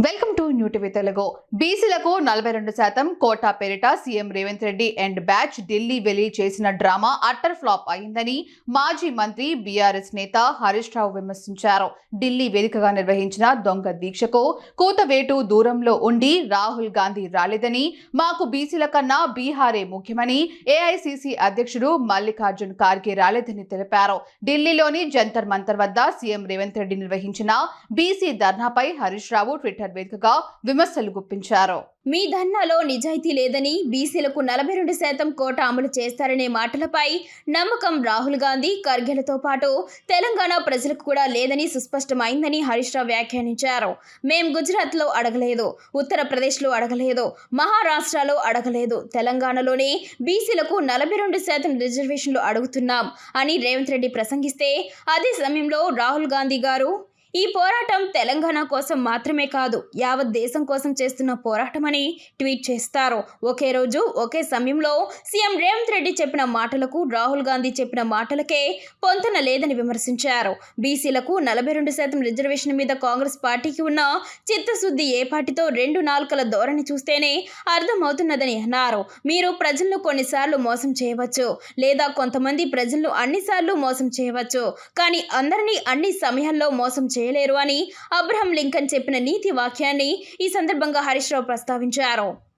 Welkom. To new TV Telugu. బీసీలకు నలభై రెండు శాతం కోటా పేరిట CM Revanth Reddy and batch Delhi వెళ్ళి చేసిన డ్రామా అట్టర్ ఫ్లాప్ అయిందని మాజీ మంత్రి బీఆర్ఎస్ నేత హరీష్ రావు విమర్శించారు. ఢిల్లీ వేదికగా నిర్వహించిన దొంగ దీక్షకు కూతవేటు దూరంలో ఉండి రాహుల్ గాంధీ రాలేదని మాకు బీసీల కన్నా బీహారే ముఖ్యమని ఏఐసిసి అధ్యక్షుడు మల్లికార్జున్ ఖార్గే రాలేదని తెలిపారు. ఢిల్లీలోని జంతర్ మంతర్ వద్ద సీఎం రేవంత్ రెడ్డి నిర్వహించిన బీసీ ధర్నాపై హరీష్ రావు ట్విట్టర్ వేదికగా విమర్శలు గుప్పించారు. మీ ధర్నాలో నిజాయితీ లేదని బీసీలకు నలభై రెండు శాతం కోట అమలు చేస్తారనే మాటలపై నమ్మకం రాహుల్ గాంధీ ఖర్గేలతో పాటు తెలంగాణ ప్రజలకు కూడా లేదని సుస్పష్టమైందని హరీష్ రావు వ్యాఖ్యానించారు. మేం గుజరాత్లో అడగలేదు ఉత్తరప్రదేశ్లో అడగలేదు మహారాష్ట్రలో అడగలేదు తెలంగాణలోనే బీసీలకు నలభై రెండు శాతం రిజర్వేషన్లు అడుగుతున్నాం అని రేవంత్ రెడ్డి ప్రసంగిస్తే అదే సమయంలో రాహుల్ గాంధీ గారు ఈ పోరాటం తెలంగాణ కోసం మాత్రమే కాదు యావత్ దేశం కోసం చేస్తున్న పోరాటమని ట్వీట్ చేస్తారు. ఒకే రోజు ఒకే సమయంలో సీఎం రేవంత్ రెడ్డి చెప్పిన మాటలకు రాహుల్ గాంధీ చెప్పిన మాటలకే పొంతన లేదని విమర్శించారు. బీసీలకు నలభై రెండు శాతం రిజర్వేషన్ మీద కాంగ్రెస్ పార్టీకి ఉన్న చిత్తశుద్ధి ఏ పార్టీతో రెండు నాలుకల ధోరణి చూస్తేనే అర్థమవుతున్నదని అన్నారు. మీరు ప్రజలను కొన్నిసార్లు మోసం చేయవచ్చు లేదా కొంతమంది ప్రజలను అన్నిసార్లు మోసం చేయవచ్చు కానీ అందరినీ అన్ని సమయాల్లో మోసం చేయలేరు అని అబ్రహం లింకన్ చెప్పిన నీతి వాక్యాన్ని ఈ సందర్భంగా హరీష్ రావు ప్రస్తావించారు.